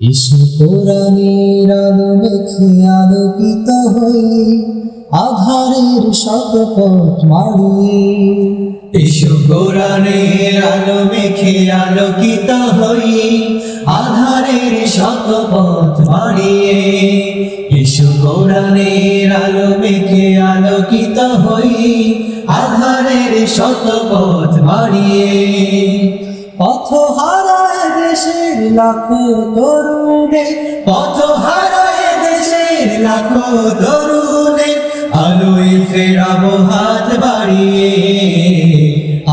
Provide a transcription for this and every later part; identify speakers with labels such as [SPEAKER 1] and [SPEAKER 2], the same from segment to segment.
[SPEAKER 1] Issue কোরআনের মেখে আলোকিত হই আধারের শতপথ মারিয়ে
[SPEAKER 2] ইসু আলো মেখে আলোকিত হই আধারের শত পথ মারিয়ে ইসু কোরআনের আলো মেখে আলোকিত হই আধারের শত পথ মারিয়ে
[SPEAKER 1] পথ হারায় দেশের লাখো তরুণে
[SPEAKER 2] পথ হারায় দেশের লাখো তরুণে আলোয় ফেরাবো হাত বাড়িয়ে,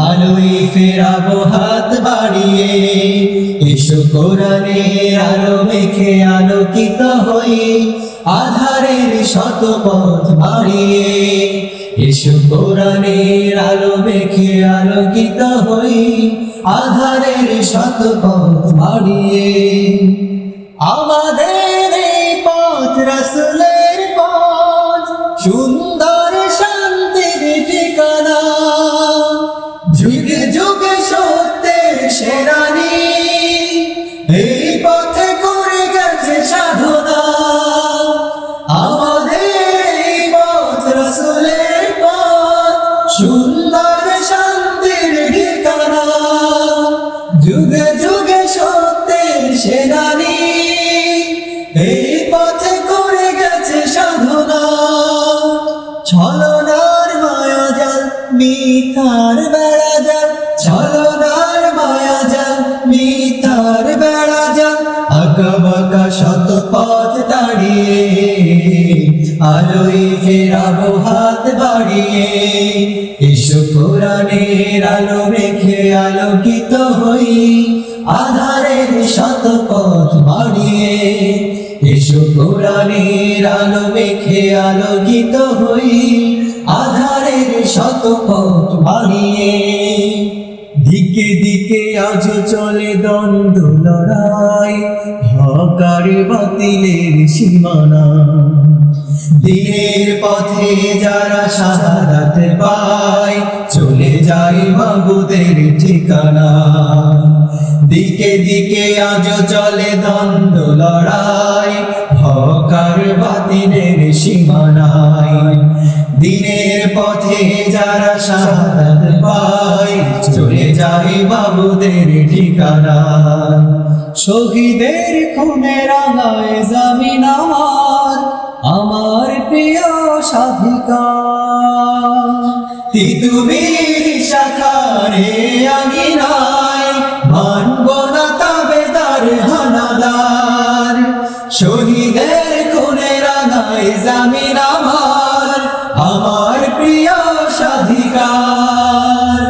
[SPEAKER 2] আলোয় ফেরাবো হাত বাড়িয়ে। এসো কোরআনে আলো মেখে আলোকিত হই আধারের শত পথ বাড়িয়ে। এসো কোরআনের আলো মেখে আলোকিত হই, আধারের শত পথ বাড়িয়ে। আমাদের এই পথ রসুলের পথ, সুন্দর শান্তির ঠিকানা। যুগে যুগে সত্যের সেরানি সুন্দর শান্তির ঠিকানা। যুগে যুগে সত্যের সেনানি। এই পথে করে গেছে সাধনা। ছলনার মায়া জাল, মিথার জাল। ছলনার মায়া জাল, মিথার বেড়া জাল। আঁকা বাঁকা শত পথ দাঁড়িয়ে, আলোয় ফেরাবো হাত বাড়িয়ে। আলো আলোকিত হই, আধারের শত পথ বাড়িয়ে। এসো কোরআনের আলো মেখে আলোকিত হই, আধারের শত পথ বাড়িয়ে। দিকে দিকে আজ চলে দ্বন্দ্ব লড়াই, হকার বাতিলের সীমানা। দিনের পথে যারা শাহাদাত পায় যায় বাবুদের ঠিকানা। দিকে দিকে আজ চলে দ্বন্দ্ব লড়াই, হকার বাতিলের সীমানায়। দিনের পথে যারা শাহাদাত পায়, চলে যায় বাবুদের ঠিকানা।
[SPEAKER 1] শহীদের খুনে রাঙায় জামিন আমার আমার প্রিয় সাধিকা
[SPEAKER 2] তিতুমির শাখারে আমার প্রিয় সাধিকার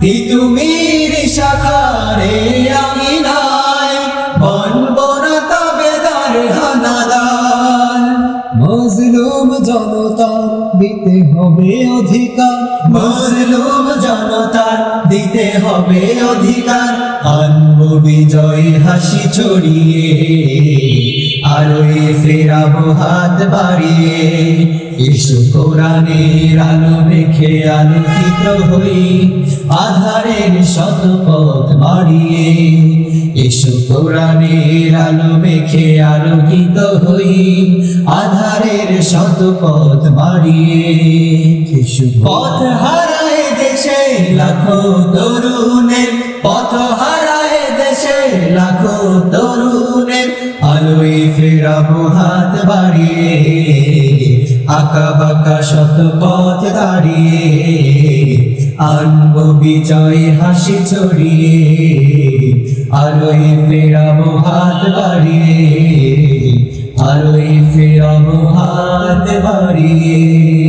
[SPEAKER 2] তিতুমির শাখারে আঙিনায় মানব না তাবেদার হানাদার।
[SPEAKER 1] মজলুম জনতার দিতে হবে অধিকার।
[SPEAKER 2] মজলুম জনতার দিতে হবে অধিকার। আনব বিজয় হাসি ছড়িয়ে, আলোয় ফেরাবো হাত বাড়িয়ে। ইসু কোরআনের আলো মেখে আলোকিত হই, আধারের শত পথ বাড়িয়ে। ইসু কোরআনের আলো মেখে আলোকিত হই, আধারের শত পথ বাড়িয়ে। ইসু পথ হারায় দেশে লাখো তরুণের, পথ হারায় দেশে লাখো তরুণের, আলোয় ফেরাবো হাত বাড়িয়ে। আঁকা বাঁকা শত পথ দাঁড়িয়ে। আনব বিজয় হাসি ছড়িয়ে আরোই ফেরাবো হাত বাড়িয়ে আলোয় ফেরাবো হাত বাড়িয়ে।